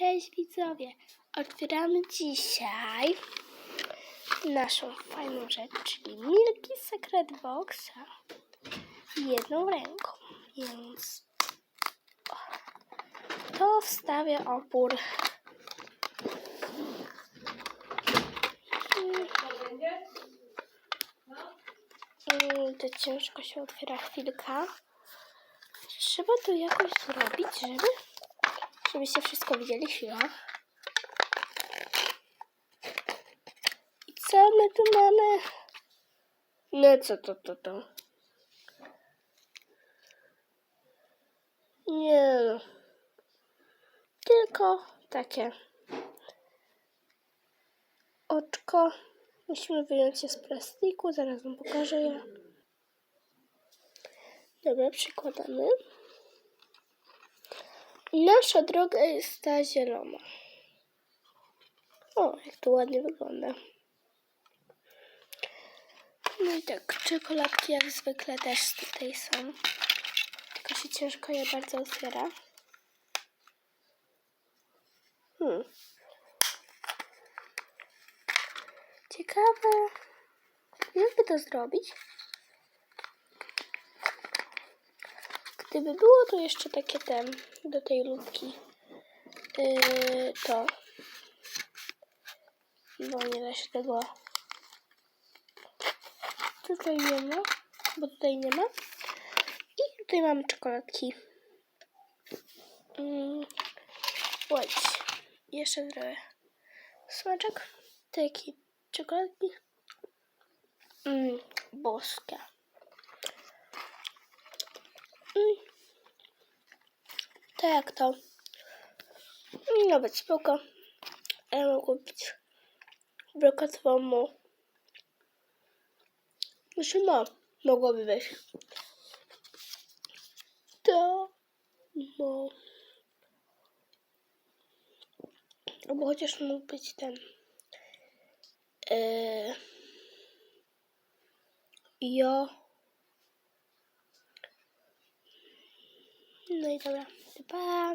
Cześć widzowie! Otwieramy dzisiaj naszą fajną rzecz, czyli Milky Secret Boxa jedną ręką, więc to wstawię opór. Mm, To ciężko się otwiera chwilkę. Trzeba to jakoś zrobić, żeby żebyście wszystko widzieli. Chwila. I co my tu mamy? No co to, to, to? Nie no. Tylko takie oczko. Musimy wyjąć je z plastiku. Zaraz wam pokażę je. Dobra, przykładamy. Nasza droga jest ta zielona. O, jak to ładnie wygląda. No i tak, czekoladki jak zwykle też tutaj są. Tylko się ciężko je bardzo otwiera. Hmm. Ciekawe, jakby to zrobić? Gdyby było to jeszcze takie ten do tej lubki, yy, to bo nie da się tego tutaj nie ma, bo tutaj nie ma i tutaj mamy czekoladki. Yy, Ładź. Jeszcze zrobię smaczek. Takie czekoladki. Mm, boskie. Mm. To jak to? Nawet spoko. Ja mogę kupić brokatową Znaczy ma, mogłoby być. To bo albo chociaż mógł być ten yy, jo no i dobra, pa